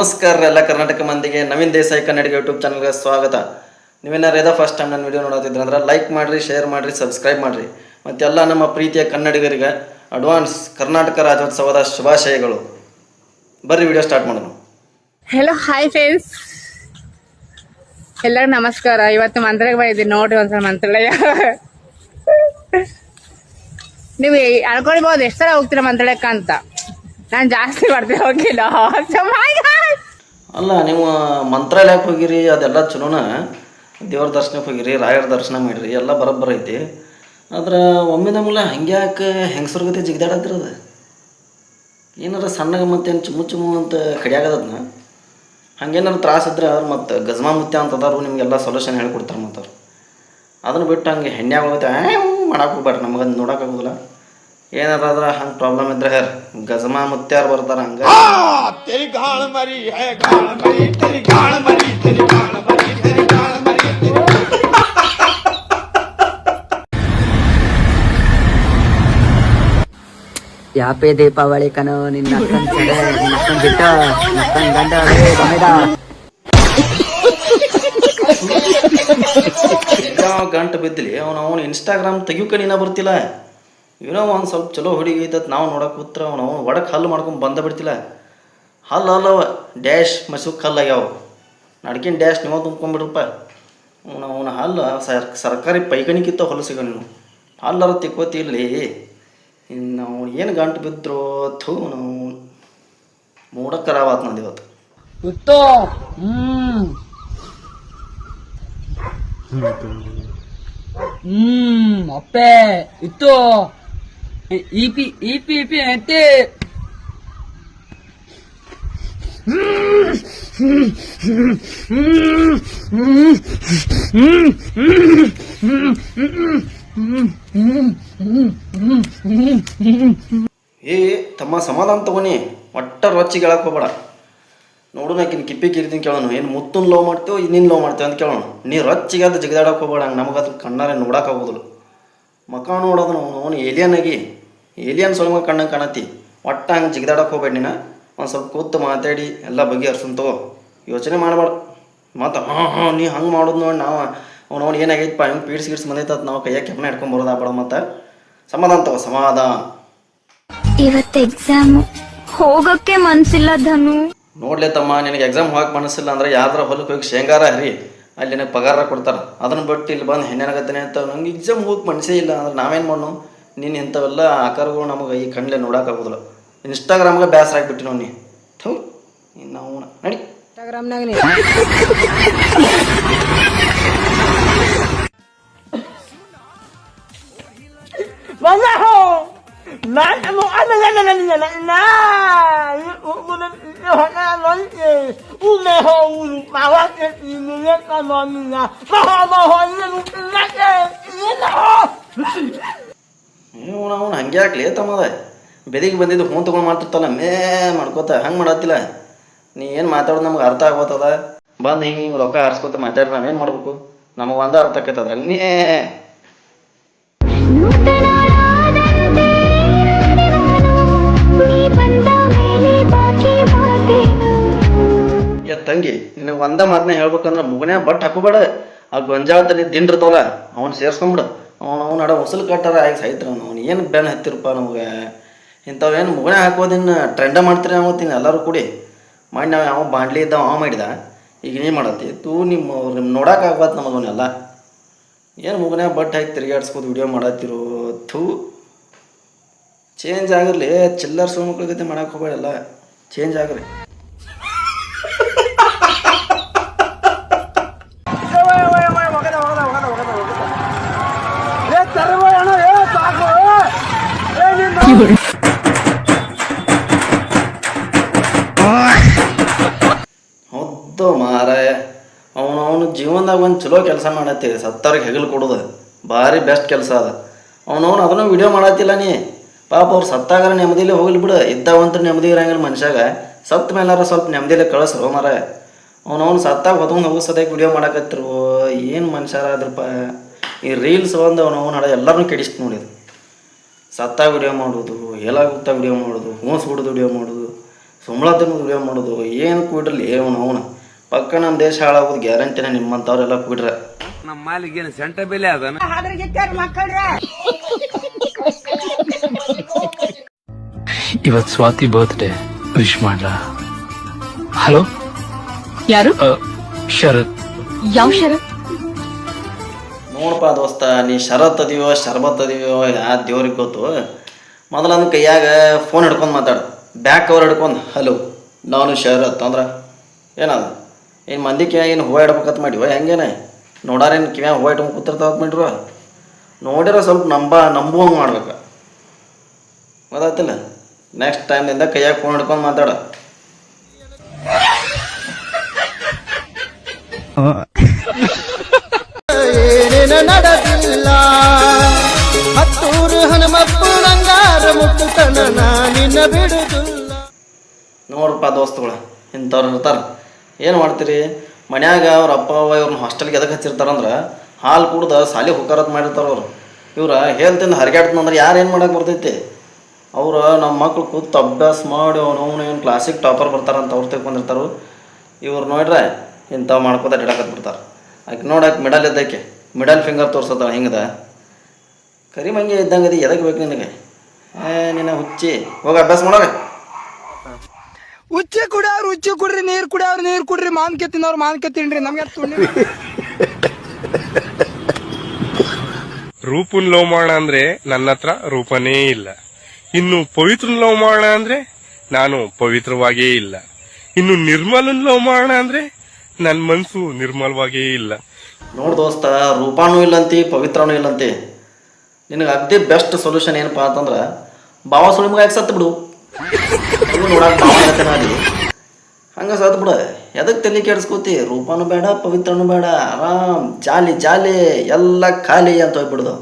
ನಮಸ್ಕಾರ ಎಲ್ಲ ಕರ್ನಾಟಕ ಮಂದಿಗೆ, ನವೀನ್ ದೇಸಾಯಿ ಕನ್ನಡಿಗ ಯೂಟ್ಯೂಬ್ ಚಾನಲ್ಗೆ ಸ್ವಾಗತ. ನೀವೇನಾರು ಇದ ಫಸ್ಟ್ ಟೈಮ್ ನನ್ನ ವಿಡಿಯೋ ನೋಡೋತಿದ್ರೆ ಅಂದ್ರೆ ಲೈಕ್ ಮಾಡಿರಿ ಶೇರ್ ಮಾಡಿರಿ ಸಬ್ಸ್ಕ್ರೈಬ್ ಮಾಡಿರಿ. ಮತ್ತೆಲ್ಲ ನಮ್ಮ ಪ್ರೀತಿಯ ಕನ್ನಡಿಗರಿಗೆ ಅಡ್ವಾನ್ಸ್ ಕರ್ನಾಟಕ ರಾಜ್ಯೋತ್ಸವದ ಶುಭಾಶಯಗಳು. ಬರ್ರಿ ವಿಡಿಯೋ ಸ್ಟಾರ್ಟ್ ಮಾಡೋಣ. ಹಲೋ ಹಾಯ್ ಫ್ರೆಂಡ್ಸ್ ಎಲ್ಲರಿಗೂ ನಮಸ್ಕಾರ. ಇವತ್ತು ಮಂತ್ರಾಲಯ ಬಂದಿದ್ದೀನಿ. ನೋಡ್ರಿ ಒಂದ್ಸಲ ಮಂತ್ರಾಲಯ. ನೀವು ಅಳ್ಕೊಳ್ಬಹುದು ಎಷ್ಟು ಸಲ ಹೋಗ್ತೀರಾ ಮಂತ್ರಾಲಯಕ್ಕೆ ಅಂತ. ನಾನು ಜಾಸ್ತಿ ಬರ್ತೀನಿ ಹೋಗಿಲ್ಲ! ಅಲ್ಲ, ನೀವು ಮಂತ್ರಾಲಯಕ್ಕೆ ಹೋಗಿರಿ, ಅದೆಲ್ಲ ಚಲೋನ? ದೇವ್ರ ದರ್ಶನಕ್ಕೆ ಹೋಗಿರಿ, ರಾಯರ ದರ್ಶನ ಮಾಡಿರಿ, ಎಲ್ಲ ಬರೋಬ್ಬರ ಐತಿ. ಆದ್ರೆ ಒಮ್ಮೆ ನಮ್ಮಲ್ಲ ಹಂಗ್ಯಾಕೆ ಹೆಂಗಸ್ರ ಗತಿ ಅದು? ಏನಾರ ಸಣ್ಣಗೆ ಮತ್ತೇನು ಚುಮ್ಮು ಚುಮ್ಮು ಅಂತ ಕಡಿಯಾಗದದ್ನ ಹಂಗೇನಾರು ತ್ರಾಸ ಇದ್ರೆ ಅವ್ರು ಮತ್ತು ಗಜಮಾ ಮುತ್ಯ ಅಂತ ಅದಾರು ನಿಮಗೆಲ್ಲ ಸೊಲ್ಯೂಷನ್ ಹೇಳ್ಕೊಡ್ತಾರೆ ಮತ್ತು ಅವ್ರು ಅದನ್ನು ಬಿಟ್ಟು ಹಂಗೆ ಹೆಣ್ಣೆ ಹೋಗುತ್ತೆ ಮಾಡಕ್ಕೆ ನಮಗೆ ಅದು ನೋಡೋಕ್ಕಾಗೋದಿಲ್ಲ ಏನಾರ ಅದ್ರ ಪ್ರಾಬ್ಲಮ್ ಇದ್ರೆ ಹೇರ್ ಗಜಮಾ ಮುತ್ಯಾರ್ ಬರ್ತಾರ ಹಂಗ. ಯಾಪೆ ದೀಪಾವಳಿ ಕನೋ ನಿನ್ನ ಬಿಟ್ಟ ಗಂಟು ಬಿದ್ದಿಲಿ? ಅವನು ಇನ್ಸ್ಟಾಗ್ರಾಮ್ ತೆಗಿಯೋಕೆ ನೀನ ಬರ್ತಿಲ್ಲ. ಏನೋ ಒಂದು ಸ್ವಲ್ಪ ಚಲೋ ಹುಡುಗಿ ಐತತ್, ನಾವು ನೋಡಕ್ಕೆ ಕೂತ್ರ ಅವನು. ಒಡಕ್ಕೆ ಹಲ್ಲು ಮಾಡ್ಕೊಂಡು ಬಂದ ಬಿಡ್ತಿಲ್ಲ. ಹಲ್ಲು ಹಲ್ಲವ ಡ್ಯಾಶ್ ಮಸುಕ್ ಹಲ್ಲು ಆಗ್ಯಾವ. ನಡ್ಕಿನ ಡ್ಯಾಶ್ ನೀವು ತುಂಬ್ಕೊಂಬಿಡ್ರಪ್ಪ ಅವನು, ಅವನ ಹಲ್ಲು ಸರ್, ಸರ್ಕಾರಿ ಪೈಕಣಿಕಿತ್ತ ಹೊಲ ಸಿಗೋ ನೀನು. ಹಲ್ಲರ ತಿಕ್ಕೋತಿಲ್ಲಿ ಇನ್ನು ಅವನು ಏನು ಗಂಟು ಬಿದ್ದರು ಥೂ ನಾವು ಮೂಡ ಖರಾಬಾತ್ ನಂದು ಇವತ್ತು. ಬಿಟ್ಟು. ಹ್ಮ್. ಹ್ಞೂ ಅಪ್ಪೆ. ಇತ್ತು ಇಪಿ ಇ ಪಿ ಎತ್ತಿ ಏ, ತಮ್ಮ ಸಮಾಧಾನ ತಗೋನಿ ಒಟ್ಟ ರೊಚ್ಚಿಗೆ ಹೇಳಕ್ಕೆ ಹೋಗ್ಬೇಡ. ನೋಡು ನಾಕಿನ ಕಿಪ್ಪಿ ಕಿರಿತೀನಿ ಕೇಳೋಣ ಏನು ಮುತ್ತನ್ ಲೋ ಮಾಡ್ತೇವೆ ಇನ್ನಿನ್ ಲೋ ಮಾಡ್ತೇವೆ ಅಂತ ಕೇಳೋಣ ನೀ ರೊಚ್ಚಿಗೆ ಅದು ಜಿಗದಾಡಕ್ಕೆ ಹೋಗ್ಬೇಡ. ಹಂಗೆ ಕಣ್ಣಾರೆ ನೋಡಕ್ ಕಣ್ಣಾರೆ ನೋಡೋಕ್ಕಾಗೋದಿಲ್ಲ ಮಕ ನೋಡೋದು ನಾವು ಅವನು ಏಲಿಯನ್ ಆಗಿ ಏಲಿಯನ್ ಸೊಳಗ ಕಣ್ಣಂಗೆ ಕಾಣತಿ ಒಟ್ಟ ಹಂಗೆ ಜಿಗದಾಡಕ್ಕೆ ಹೋಗ್ಬೇಡ ನೀನು. ಒಂದು ಸ್ವಲ್ಪ ಕೂತು ಮಾತಾಡಿ ಎಲ್ಲ ಬಗೆಹರ್ಸನ್ ತಗೋ. ಯೋಚನೆ ಮಾಡಬಾರ್ದು ಮತ್ತು ಹಾಂ ಹಾಂ ನೀ ಹಂಗೆ ಮಾಡೋದು ನೋಡಿ ನಾವು. ಅವ್ನು ಅವ್ನು ಏನಾಗೈತಪ್ಪ ಹಿಂಗೆ ಪೀಡ್ಸ್ ಗಿಡ್ಸ್ ಬಂದೈತೆ ನಾವು ಕೈಯಾಗ ಕೆಮ್ಮನೆ ಹಿಡ್ಕೊಂಡು ಬರೋದಾ ಬಡ ಮತ್ತು. ಸಮಾಧಾನ ತಗೋ ಸಮಾಧಾನ. ಇವತ್ತು ಎಕ್ಸಾಮ್ ಹೋಗೋಕ್ಕೆ ಮನಸ್ಸಿಲ್ಲ ಧನು. ನೋಡ್ಲೆ ತಮ್ಮ ನಿನಗೆ ಎಕ್ಸಾಮ್ ಹೋಗಕ್ಕೆ ಮನಸ್ಸಿಲ್ಲ ಅಂದ್ರೆ ಯಾವ್ದಾರ ಹೊಲಕ್ಕೆ ಹೋಗಿ ಶೇಂಗಾರ ಹರಿ. ಅಲ್ಲಿ ನಿನಗೆ ಪಗಾರ ಕೊಡ್ತಾರೆ. ಅದನ್ನ ಬಿಟ್ಟು ಇಲ್ಲಿ ಬಂದು ಹೆಣ್ಣೇನಾಗತ್ತೆ ಅಂತ. ನಂಗೆ ಎಕ್ಸಾಮ್ ಹೋಗಕ್ಕೆ ಮನಸ್ಸೇ ಇಲ್ಲ. ಅಂದ್ರೆ ನಾವೇನು ಮಾಡೋಣ ನೀನು ಇಂಥವೆಲ್ಲ ಆಕಾರಗಳು ನಮಗೆ ಈ ಕಣ್ಣಲೆ ನೋಡೋಕ್ಕಾಗೋದಿಲ್ಲ ಇನ್ಸ್ಟಾಗ್ರಾಮ್ಗೆ ಬೇಸರ ಆಗಿಬಿಟ್ಟು ನೀ. ಥೂ ಇನ್ನು ನಾವು ನಡಿ. ಇನ್ಸ್ಟಾಗ್ರಾಮ್ನಾಗ ನೀ. ನಾನು ಇವನು ಅವನು ಹಂಗೆ ಹಾಕ್ಲಿ ತಮ್ಮದ? ಬೆದಿಗೆ ಬಂದಿದ್ದು ಫೋನ್ ತಗೊಂಡು ಮಾಡ್ತಿರ್ತಲ್ಲ ಮೇ ಮಾಡ್ಕೋತ, ಹಂಗೆ ಮಾಡತ್ತಿಲ್ಲ ನೀ ಏನು ಮಾತಾಡೋದು ನಮ್ಗೆ ಅರ್ಥ ಆಗೋತದ? ಬಂದು ಹಿಂಗೆ ಹಿಂಗೆ ರೊಕ್ಕ ಹಾರಿಸ್ಕೊತ ಮಾತಾಡ್ರಿ ನಾವೇನು ಮಾಡ್ಬೇಕು? ನಮಗೆ ಒಂದು ಅರ್ಥ ಆಕೈತದ ನೀ ತಂಗಿ, ನಿನಗೆ ಒಂದ ಮಾತನ್ನ ಹೇಳ್ಬೇಕಂದ್ರೆ ಮುಗನೇ ಬಟ್ ಹಾಕೋಬೇಡ. ಆ ಗೊಂಜಾಳ ತಲೆ ದಿಂಡಿರ್ತಾವಲ್ಲ ಅವ್ನು ಸೇರ್ಸ್ಕೊಂಬಿಡು. ಅವ್ನು ಅಡ ಹೊಸಲು ಕಟ್ಟಾರ, ಆಗಿ ಸಾಯ್ತ್ರ ಅವ್ನು. ಏನು ಬ್ಯಾನ್ ಹತ್ತಿರಪ್ಪ ನಮಗೆ? ಇಂಥವೇನು ಮುಗಣೆ ಹಾಕೋದಿನ್ನ ಟ್ರೆಂಡ ಮಾಡ್ತೀರಿ ಅವತ್ತಿನ ಎಲ್ಲರೂ ಕೂಡಿ ಮಾಡಿ ನಾವು ಯಾವ ಬಾಂಡ್ಲಿ ಇದ್ದಾವ ಅವ ಮಾಡಿದ. ಈಗ ನೀ ಮಾಡತ್ತಿ. ತೂ ನಿಮ್ಮ ನಿಮ್ಮ ನೋಡೋಕ್ಕಾಗ್ಬಾರ್ದು ನಮಗವನ್ನೆಲ್ಲ ಏನು ಮುಗನೆ ಬಟ್ ಹಾಕಿ ತಿರುಗಾಡ್ಸ್ಕೋದು ವಿಡಿಯೋ ಮಾಡತ್ತಿರು ಥೂ. ಚೇಂಜ್ ಆಗಿರಲಿ, ಚಿಲ್ಲರ್ ಸುಳ್ಮಕ್ಳ ಜೊತೆ ಮಾಡಕ್ಕೆ ಹೋಗ್ಬೇಡಲ್ಲ ಚೇಂಜ್ ಆಗ್ರಿ ಏ ತರವ ಅಣ್ಣ ಏ ಸಾಕು ಏ ನಿನ್ನ ಹೌದು ಮಾರಾಯ ಅವನು ಅವನು ಜೀವನದಾಗ ಒಂದು ಚಲೋ ಕೆಲಸ ಮಾಡತ್ತೀವಿ ಸತ್ತವ್ರಿಗೆ ಹೆಗಲು ಕೊಡೋದು ಭಾರಿ ಬೆಸ್ಟ್ ಕೆಲಸ ಅದ. ಅವನವನು ಅದನ್ನು ವಿಡಿಯೋ ಮಾಡತ್ತಿಲ್ಲ ನೀ. ಪಾಪ ಅವ್ರು ಸತ್ತಾಗಾರ ನೆಮ್ಮದಿಲೇ ಹೋಗ್ಲಿ ಬಿಡು ಇದ್ದಾವಂತೂ ನೆಮ್ಮದಿ ಇರಂಗಿಲ್ಲ ಮನುಷ್ಯಾಗ. ಸತ್ತ ಮೇಲಾರ ಸ್ವಲ್ಪ ನೆಮ್ಮದಿಲೇ ಕಳಿಸ್ರು ಮಾರ. ಅವನವನು ಸತ್ತಾಗ ಹೊತ್ಕೊಂಡು ಹೋಗೋ ಸದ್ಯಕ್ಕೆ ವಿಡಿಯೋ ಮಾಡಕತ್ತಿರು ಏನು ಮನುಷ್ಯರ ಆದ್ರಪ್ಪ ಈ ರೀಲ್ಸ್ ಒಂದು ಅವನು ಹಡ ಎಲ್ಲರನ್ನೂ ಕೆಡಿಸ್ತು ನೋಡಿದ್ರು ಸತ್ತಾಗ ವಿಡಿಯೋ ಮಾಡೋದು ಹೇಲಾಗುತ್ತಾ ವಿಡಿಯೋ ಮಾಡೋದು ಹೂಸ್ ಬಿಡೋದು ವಿಡಿಯೋ ಮಾಡೋದು ಸುಮ್ಮಳತನ ವಿಡಿಯೋ ಮಾಡೋದು ಏನು ಕೂಡ್ರಲ್ಲಿ ಅವನು ಅವನು ಪಕ್ಕ ನಮ್ಮ ದೇಶ ಹಾಳಾಗೋದು ಗ್ಯಾರಂಟಿನ ನಿಮ್ಮಂಥವ್ರೆಲ್ಲ ಕೂಡ್ರೆ ನಮ್ಮ ಮಾಲಿಗೇನು ಸೆಂಟ ಬೆಲೆ ಅದನ? ಇವತ್ ಸ್ವಾತಿ ಬರ್ತ್ಡೇ ವಿಶ್ ಮಾಡ್ಲಾ. ಹಲೋ ಯಾರು? ಶರತ್. ಯಾವ ಶರತ್? ನೋಡಪ್ಪ ದೋಸ್ತ, ನೀ ಶರತ್ ಅದಿಯೋ, ಶರ್ಬತ್ ಅದೀವೋ ಯಾ ದೇವ್ರಿಗೆ ಗೊತ್ತು. ಮೊದಲು ಅದನ್ನ ಕೈಯಾಗ ಫೋನ್ ಹಿಡ್ಕೊಂಡು ಮಾತಾಡು. ಬ್ಯಾಕ್ ಕವರ್ ಹಿಡ್ಕೊಂಡು ಹಲೋ ನಾನು ಶರತ್. ಅಂದ್ರೆ, ಏನದು? ಏನು ಮಂದಿ ಕಿವ್ಯಾಗ ಏನು ಹೂವು ಇಡ್ಬೇಕಂತ ಮಾಡಿವ? ಹೆಂಗೇನೆ? ನೋಡಾರೇನು ಕಿವ್ಯಾ ಹೂವು ಇಟ್ಕೊಂಡು ಕೂತಿರ್ತಾವ ಮಾಡಿರು ನೋಡಿರೋ ಸ್ವಲ್ಪ ನಂಬ, ನಂಬುವಂಗೆ ಮಾಡ್ಬೇಕು. ಗೊತ್ತಾಗ್ತಿಲ್ಲ ನೆಕ್ಸ್ಟ್ ಟೈಮ್ನಿಂದ ಕೈಯಾಗ ಫೋನ್ ಹಿಡ್ಕೊಂಡು ಮಾತಾಡು. ನಿನ್ನ ಬಿಡುದಿಲ್ಲ ನೋಡ್ರಪ್ಪ ದೋಸ್ತುಗಳು, ಇಂಥವ್ರು ಇರ್ತಾರೆ. ಏನು ಮಾಡ್ತೀರಿ? ಮನ್ಯಾಗ ಅವ್ರ ಅಪ್ಪ, ಅವ್ವ ಇವ್ರನ್ನ ಹಾಸ್ಟೆಲ್ಗೆ ಎದಕ್ಕೆ ಹಚ್ಚಿರ್ತಾರಂದ್ರೆ ಹಾಲು ಕುಡ್ದು ಸಾಲಿ ಹುಕಾರತ್ ಮಾಡಿರ್ತಾರೆ ಅವರು. ಇವ್ರು ಹೇಳ್ತಿಂದ ಹರಿಗಾಡ್ತಂದ್ರೆ ಯಾರು ಏನು ಮಾಡೋಕೆ ಬರ್ತೈತಿ? ಅವರು ನಮ್ಮ ಮಕ್ಳು ಕೂತು ಅಭ್ಯಾಸ ಮಾಡಿ ಅವನು ಏನು ಕ್ಲಾಸಿಗೆ ಟಾಪರ್ ಬರ್ತಾರಂತ ಅವ್ರು ತಿಳ್ಕೊಂಡಿರ್ತಾರೆ. ಇವ್ರು ನೋಡ್ರೆ ಇಂಥವು ಮಾಡ್ಕೋತ ಹಿಡಕತ್ ಬಿಡ್ತಾರೆ ಆಕೆ ನೋಡಕ್ಕೆ ಮಿಡಲ್ ಇದ್ದಕ್ಕೆ ಮಿಡಲ್ ಫಿಂಗರ್ ತೋರ್ಸತ್ತಾಳ ಹಿಂಗದ. ಕರಿಮಂಗೆ ಇದ್ದಂಗೆ ಅದು ಎದಕ್ಕೆ ಬೇಕು ನಿನಗೆ? ನಿನ್ನ ಹುಚ್ಚಿ. ಹೋಗಿ ಅಭ್ಯಾಸ ಮಾಡೋಗ ಹುಚ್ಚಿ ಕುಡಿಯವ್ರು ಹುಚ್ಚಿ ಕುಡ್ರಿ ನೀರ್ ಕುಡಿಯವ್ರು ನೀರ್ ಕುಡ್ರಿ ಮಾನ್ಕೆ ತಿನ್ನೋರು ಮಾನ್ಕೆ ತಿನ್ರಿ ನಮ್ಗೆ ರೂಪನ್ ಲವ್ ಮಾಡೋಣ ಅಂದ್ರೆ ನನ್ನ ಹತ್ರ ರೂಪನೇ ಇಲ್ಲ. ಇನ್ನು ಪವಿತ್ರನ್ ಲವ್ ಮಾಡೋಣ ಅಂದ್ರೆ ನಾನು ಪವಿತ್ರವಾಗೇ ಇಲ್ಲ. ಇನ್ನು ನಿರ್ಮಲನ್ ಲವ್ ಮಾಡೋಣ ಅಂದ್ರೆ ನನ್ನ ಮನ್ಸು ನಿರ್ಮಲವಾಗಿಯೇ ಇಲ್ಲ. ನೋಡ್ ದೋಸ್ತ ರೂಪಾನೂ ಇಲ್ಲಂತಿ ಪವಿತ್ರನೂ ಇಲ್ಲಂತಿ. ನಿನಗೆ ಅಗ್ದಿ ಬೆಸ್ಟ್ ಸೊಲ್ಯೂಷನ್ ಏನಪ್ಪ ಅಂತಂದ್ರೆ ಬಾವ ಸುಳಿಮಗ ಸತ್ತು ಬಿಡು? ನೋಡಕ್ಕೆ ಹಂಗೆ ಸತ್ತು ಬಿಡು. ಎದಕ್ಕೆ ತಲೆ ಕೆಡಿಸ್ಕೋತಿ? ರೂಪಾನು ಬೇಡ, ಪವಿತ್ರನೂ ಬೇಡ, ಆರಾಮ್, ಜಾಲಿ ಜಾಲಿ, ಎಲ್ಲ ಖಾಲಿ ಅಂತ ಹೋಗ್ಬಿಡ್ದು.